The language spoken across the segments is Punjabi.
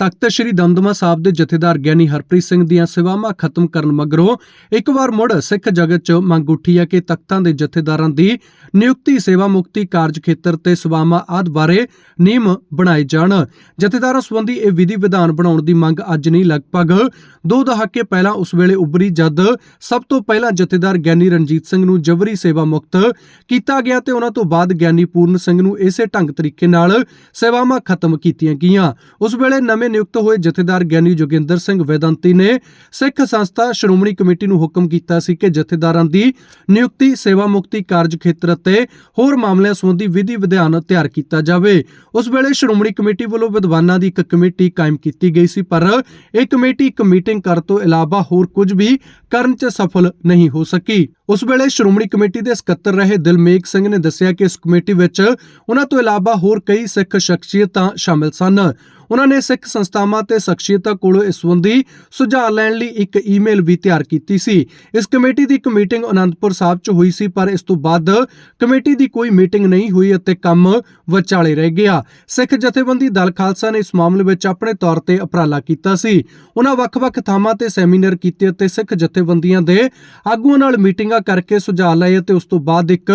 ਤਖਤ ਸ੍ਰੀ ਦਮਦਮਾ ਸਾਹਿਬ ਦੇ ਜਥੇਦਾਰ ਗਿਆਨੀ ਹਰਪ੍ਰੀਤ ਸਿੰਘ ਦੀਆਂ ਸੇਵਾਵਾਂ ਖਤਮ ਕਰਨ ਮਗਰੋਂ ਇੱਕ ਵਾਰ ਮੁੜ ਸਿੱਖ ਜਗਤ 'ਚ ਮੰਗ ਉੱਠੀ ਹੈ ਕਿ ਤਖਤਾਂ ਦੇ ਜਥੇਦਾਰਾਂ ਦੀ ਨਿਯੁਕਤੀ, ਸੇਵਾ ਮੁਕਤੀ ਕਾਰਜ ਖੇਤਰ ਤੇ ਸੇਵਾਵਾਂ ਆਦਿ ਬਾਰੇ ਨਿਯਮ ਬਣਾਏ ਜਾਣ। ਜਥੇਦਾਰਾਂ ਸੰਬੰਧੀ ਇਹ ਵਿਧੀ ਵਿਧਾਨ ਬਣਾਉਣ ਦੀ ਮੰਗ ਅੱਜ ਨਹੀਂ, ਲਗਭਗ ਦੋ ਦਹਾਕੇ ਪਹਿਲਾਂ ਉਸ ਵੇਲੇ ਉੱਭਰੀ ਜਦ ਸਭ ਤੋਂ ਪਹਿਲਾਂ ਜਥੇਦਾਰ ਗਿਆਨੀ ਰਣਜੀਤ ਸਿੰਘ ਨੂੰ ਜਬਰੀ ਸੇਵਾ ਮੁਕਤ ਕੀਤਾ ਗਿਆ ਤੇ ਉਹਨਾਂ ਤੋਂ ਬਾਅਦ ਗਿਆਨੀ ਪੂਰਨ ਸਿੰਘ ਨੂੰ ਇਸੇ ਢੰਗ ਤਰੀਕੇ ਨਾਲ ਸੇਵਾਵਾਂ ਖਤਮ ਕੀਤੀਆਂ ਗਈਆਂ। ਉਸ ਵੇਲੇ ਨਵੇਂ ਨਿਯੁਕਤ ਹੋਏ ਜਥੇਦਾਰ ਗਿਆਨੀ ਜੋਗਿੰਦਰ ਸਿੰਘ ਵੇਦੰਤੀ ਨੇ ਸਿੱਖ ਸੰਸਥਾ ਸ਼੍ਰੋਮਣੀ ਕਮੇਟੀ ਨੂੰ ਹੁਕਮ ਕੀਤਾ ਸੀ ਕਿ ਜਥੇਦਾਰਾਂ ਦੀ ਨਿਯੁਕਤੀ, ਸੇਵਾ ਮੁਕਤੀ ਕਾਰਜ ਖੇਤਰ ਅਤੇ ਹੋਰ ਮਾਮਲਿਆਂ ਸੰਬੰਧੀ ਵਿਧੀ ਵਿਧਾਨ ਤਿਆਰ ਕੀਤਾ ਜਾਵੇ। ਉਸ ਵੇਲੇ ਸ਼੍ਰੋਮਣੀ ਕਮੇਟੀ ਵੱਲੋਂ ਵਿਦਵਾਨਾਂ ਦੀ ਇੱਕ ਕਮੇਟੀ ਕਾਇਮ ਕੀਤੀ ਗਈ ਸੀ, ਪਰ ਇਹ ਕਮੇਟੀ ਇੱਕ ਮੀਟਿੰਗ ਕਰਨ ਤੋਂ ਇਲਾਵਾ ਹੋਰ ਕੁਝ ਵੀ ਕਰਨ 'ਚ ਸਫਲ ਨਹੀਂ ਹੋ ਸਕੀ। ਉਸ ਵੇਲੇ ਸ਼੍ਰੋਮਣੀ ਕਮੇਟੀ ਦੇ ਸਕੱਤਰ ਰਹੇ ਦਿਲਮੇਗ ਸਿੰਘ ਨੇ ਦੱਸਿਆ ਕਿ ਇਸ ਕਮੇਟੀ ਵਿੱਚ ਉਹਨਾਂ ਤੋਂ ਇਲਾਵਾ ਹੋਰ ਕਈ ਸਿੱਖ ਸ਼ਖਸੀਅਤਾਂ ਸ਼ਾਮਿਲ ਸਨ। ਉਹਨਾਂ ਨੇ ਸਿੱਖ ਸੰਸਥਾਵਾਂ ਤੇ ਸ਼ਖਸੀਅਤਾਂ ਕੋਲੋਂ ਇਸ ਸੰਬੰਧੀ ਸੁਝਾਅ ਲੈਣ ਲਈ ਇੱਕ ਈਮੇਲ ਵੀ ਤਿਆਰ ਕੀਤੀ ਸੀ। ਇਸ ਕਮੇਟੀ ਦੀ ਇੱਕ ਮੀਟਿੰਗ ਅਨੰਦਪੁਰ ਸਾਹਿਬ 'ਚ ਹੋਈ ਸੀ, ਪਰ ਇਸ ਤੋਂ ਬਾਅਦ ਕਮੇਟੀ ਦੀ ਕੋਈ ਮੀਟਿੰਗ ਨਹੀਂ ਹੋਈ ਅਤੇ ਕੰਮ ਵਿਚਾਲੇ ਰਹਿ ਗਿਆ। ਸਿੱਖ ਜਥੇਬੰਦੀ ਦਲ ਖਾਲਸਾ ਨੇ ਇਸ ਮਾਮਲੇ ਵਿੱਚ ਆਪਣੇ ਤੌਰ ਤੇ ਉਪਰਾਲਾ ਕੀਤਾ ਸੀ। ਉਹਨਾਂ ਵੱਖ-ਵੱਖ ਥਾਵਾਂ ਤੇ ਸੈਮੀਨਾਰ ਕੀਤੇ ਅਤੇ ਸਿੱਖ ਜਥੇ ਜਥੇਬੰਦੀਆਂ ਦੇ ਆਗੂਆਂ ਨਾਲ ਮੀਟਿੰਗਾਂ ਕਰਕੇ ਸੁਝਾਅ ਲਏ ਅਤੇ ਉਸ ਤੋਂ ਬਾਅਦ ਇੱਕ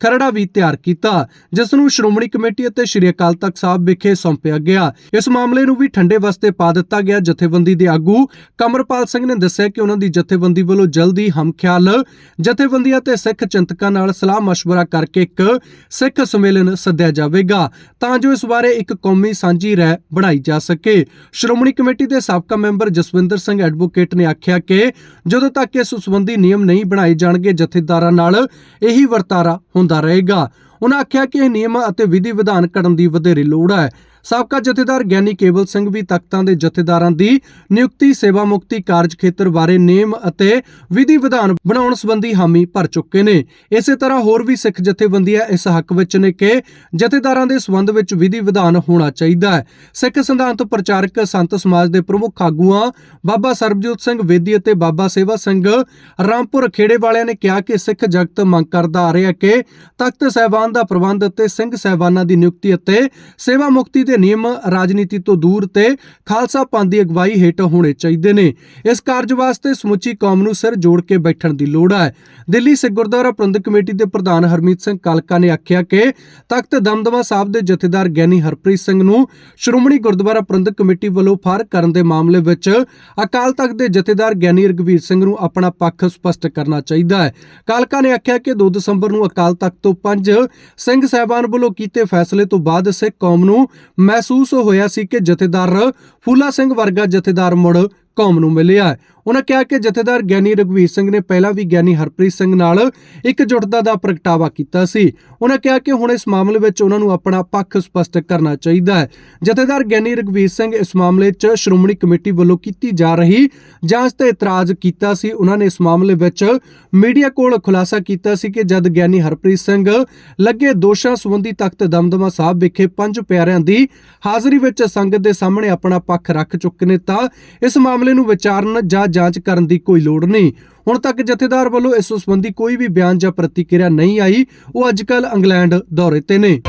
ਖਰੜਾ ਵੀ ਤਿਆਰ ਕੀਤਾ ਜਿਸ ਨੂੰ ਸ਼੍ਰੋਮਣੀ ਕਮੇਟੀ ਅਤੇ ਸ਼੍ਰੀ ਅਕਾਲ ਤਖਤ ਸਾਹਿਬ ਵਿਖੇ ਸੌਂਪਿਆ ਗਿਆ ਇਸ ਮਾਮਲੇ ਨੂੰ ਵੀ ਠੰਡੇ ਵਸਤੇ ਪਾ ਦਿੱਤਾ ਗਿਆ ਜਥੇਬੰਦੀ ਦੇ ਆਗੂ ਕਮਰਪਾਲ ਸਿੰਘ ਨੇ ਦੱਸਿਆ ਕਿ ਉਹਨਾਂ ਦੀ ਜਥੇਬੰਦੀ ਵੱਲੋਂ ਜਲਦੀ ਹਮਖਿਆਲ ਜਥੇਬੰਦੀਆਂ ਤੇ ਸਿੱਖ ਚਿੰਤਕਾਂ ਨਾਲ ਸਲਾਹ مشورہ ਕਰਕੇ ਇੱਕ ਸਿੱਖ ਸੰਮੇਲਨ ਸੱਦਿਆ ਜਾਵੇਗਾ ਤਾਂ ਜੋ ਇਸ ਬਾਰੇ ਇੱਕ ਕੌਮੀ ਸਾਂਝੀ ਰਾਏ ਬਣਾਈ ਜਾ ਸਕੇ ਸ਼੍ਰੋਮਣੀ ਕਮੇਟੀ ਦੇ ਸਾਬਕਾ ਮੈਂਬਰ ਜਸਵਿੰਦਰ ਸਿੰਘ ਐਡਵੋਕੇਟ ਨੇ ਆਖਿਆ ਕਿ ਜਦੋਂ ਤੱਕ ਇਸ ਸੰਬੰਧੀ ਨਿਯਮ ਨਹੀਂ ਬਣਾਏ ਜਾਣਗੇ, ਜਥੇਦਾਰਾਂ ਨਾਲ ਇਹੀ ਵਰਤਾਰਾ ਹੁੰਦਾ ਰਹੇਗਾ। ਉਹਨਾਂ ਆਖਿਆ ਕਿ ਇਹ ਨਿਯਮ ਅਤੇ ਵਿਧੀ ਵਿਧਾਨ ਕਰਨ ਦੀ ਵਧੇਰੇ ਲੋੜ ਹੈ। ਸਾਬਕਾ ਜਥੇਦਾਰ ਗਿਆਨੀ ਕੇਵਲ ਸਿੰਘ ਵੀ ਤਖਤਾਂ ਦੇ ਜਥੇਦਾਰਾਂ ਦੀ ਨਿਯੁਕਤੀ, ਸੇਵਾ ਮੁਕਤੀ ਕਾਰਜ ਖੇਤਰ ਬਾਰੇ ਨਿਯਮ ਅਤੇ ਵਿਧੀ ਵਿਧਾਨ ਬਣਾਉਣ ਸੰਬੰਧੀ ਹਾਮੀ ਭਰ ਚੁੱਕੇ ਨੇ। ਇਸੇ ਤਰ੍ਹਾਂ ਹੋਰ ਵੀ ਸਿੱਖ ਜਥੇਬੰਦੀਆਂ ਇਸ ਹੱਕ ਵਿੱਚ ਨੇ ਕਿ ਜਥੇਦਾਰਾਂ ਦੇ ਸੰਬੰਧ ਵਿੱਚ ਵਿਧੀ ਵਿਧਾਨ ਹੋਣਾ ਚਾਹੀਦਾ ਹੈ। ਸਿੱਖ ਸਿਧਾਂਤ ਪ੍ਰਚਾਰਕ ਸੰਤ ਸਮਾਜ ਦੇ ਪ੍ਰਮੁੱਖ ਆਗੂਆਂ ਬਾਬਾ ਸਰਬਜੋਤ ਸਿੰਘ ਵੇਦੀ ਅਤੇ ਬਾਬਾ ਸੇਵਾ ਸਿੰਘ ਰਾਮਪੁਰ ਖੇੜੇ ਵਾਲਿਆਂ ਨੇ ਕਿਹਾ ਕਿ ਸਿੱਖ ਜਗਤ ਮੰਗ ਕਰਦਾ ਆ ਰਿਹਾ ਕਿ ਤਖਤ ਸਹਿਬਾਨ ਦਾ ਪ੍ਰਬੰਧ ਅਤੇ ਸਿੰਘ ਸਹਿਬਾਨਾਂ ਦੀ ਨਿਯੁਕਤੀ ਅਤੇ ਸੇਵਾ ਮੁਕਤੀ ਦੇ ਨਿਯਮ ਰਾਜਨੀਤੀ ਤੋਂ ਦੂਰ ਤੇ ਖਾਲਸਾ ਪੰਥ ਦੀ ਅਗਵਾਈ ਹੇਠ ਹੋਣੇ ਚਾਹੀਦੇ ਨੇ। ਇਸ ਕਾਰਜ ਵਾਸਤੇ ਸਮੁੱਚੀ ਕੌਮ ਨੂੰ ਸਿਰ ਜੋੜ ਕੇ ਬੈਠਣ ਦੀ ਲੋੜ ਹੈ। ਦਿੱਲੀ ਸਿੱਖ ਗੁਰਦੁਆਰਾ ਪ੍ਰਬੰਧਕ ਕਮੇਟੀ ਦੇ ਪ੍ਰਧਾਨ ਹਰਮੀਤ ਸਿੰਘ ਕਾਲਕਾ ਨੇ ਆਖਿਆ ਕਿ ਤਖਤ ਦਮਦਮਾ ਸਾਹਿਬ ਦੇ ਜਥੇਦਾਰ ਗਿਆਨੀ ਹਰਪ੍ਰੀਤ ਸਿੰਘ ਨੂੰ ਸ਼੍ਰੋਮਣੀ ਗੁਰਦੁਆਰਾ ਪ੍ਰਬੰਧਕ ਕਮੇਟੀ ਵੱਲੋਂ ਫਾਰ ਕਰਨ ਦੇ ਮਾਮਲੇ ਵਿੱਚ ਅਕਾਲ ਤਖਤ ਦੇ ਜਥੇਦਾਰ ਗਿਆਨੀ ਰਗਵੀਰ ਸਿੰਘ ਨੂੰ ਆਪਣਾ ਪੱਖ ਸਪਸ਼ਟ ਕਰਨਾ ਚਾਹੀਦਾ ਹੈ। ਕਾਲਕਾ ਨੇ ਆਖਿਆ ਕਿ 2 ਦਸੰਬਰ ਨੂੰ ਅਕਾਲ ਤਖਤ ਤੋਂ ਪੰਜ ਸਿੰਘ ਸਹਿਬਾਨ ਵੱਲੋਂ ਕੀਤੇ ਫੈਸਲੇ ਤੋਂ ਬਾਅਦ ਸਿੱਖ ਕੌਮ ਨੂੰ ਮਹਿਸੂਸ ਹੋਇਆ ਸੀ ਕਿ ਜਥੇਦਾਰ ਫੂਲਾ ਸਿੰਘ ਵਰਗਾ ਜਥੇਦਾਰ ਮੁੜ ਕੌਮ ਨੂੰ ਮਿਲਿਆ ਉਹਨਾਂ ਕਿਹਾ ਕਿ ਜਥੇਦਾਰ ਗਿਆਨੀ ਰਗਵੀਰ ਸਿੰਘ ਨੇ ਪਹਿਲਾਂ ਵੀ ਗਿਆਨੀ ਹਰਪ੍ਰੀਤ ਸਿੰਘ ਨਾਲ ਇਕਜੁੱਟਤਾ ਦਾ ਪ੍ਰਗਟਾਵਾ ਕੀਤਾ ਸੀ। ਉਹਨਾਂ ਕਿਹਾ ਕਿ ਹੁਣ ਇਸ ਮਾਮਲੇ ਵਿੱਚ ਉਹਨਾਂ ਨੂੰ ਆਪਣਾ ਪੱਖ ਸਪਸ਼ਟ ਕਰਨਾ ਚਾਹੀਦਾ ਹੈ। ਜਥੇਦਾਰ ਗਿਆਨੀ ਰਗਵੀਰ ਸਿੰਘ ਇਸ ਮਾਮਲੇ 'ਚ ਸ਼੍ਰੋਮਣੀ ਕਮੇਟੀ ਵੱਲੋਂ ਕੀਤੀ ਜਾ ਰਹੀ ਜਾਂਚ ਤੇ ਇਤਰਾਜ਼ ਕੀਤਾ ਸੀ। ਉਹਨਾਂ ਨੇ ਇਸ ਮਾਮਲੇ ਵਿੱਚ ਮੀਡੀਆ ਕੋਲ ਖੁਲਾਸਾ ਕੀਤਾ ਸੀ ਕਿ ਜਦ ਗਿਆਨੀ ਹਰਪ੍ਰੀਤ ਸਿੰਘ ਲੱਗੇ ਦੋਸ਼ਾਂ ਸੰਬੰਧੀ ਤਖਤ ਦਮਦਮਾ ਸਾਹਿਬ ਵਿਖੇ ਪੰਜ ਪਿਆਰਿਆਂ ਦੀ ਹਾਜ਼ਰੀ ਵਿੱਚ ਸੰਗਤ ਦੇ ਸਾਹਮਣੇ ਆਪਣਾ ਪੱਖ ਰੱਖ ਚੁੱਕੇ ਨੇ ਤਾਂ ਇਸ ਮਾਮਲੇ ਨੂੰ ਵਿਚਾਰਨ ਜਾਂ ਜਾਂਚ ਕਰਨ ਦੀ ਕੋਈ ਲੋੜ ਨਹੀਂ। ਹੁਣ ਤੱਕ ਜਥੇਦਾਰ ਵੱਲੋਂ ਇਸ ਸੰਬੰਧੀ ਕੋਈ ਵੀ ਬਿਆਨ ਜਾਂ ਪ੍ਰਤੀਕਿਰਿਆ ਨਹੀਂ ਆਈ, ਉਹ ਅੱਜਕੱਲ ਇੰਗਲੈਂਡ ਦੌਰੇ ਤੇ ਨੇ।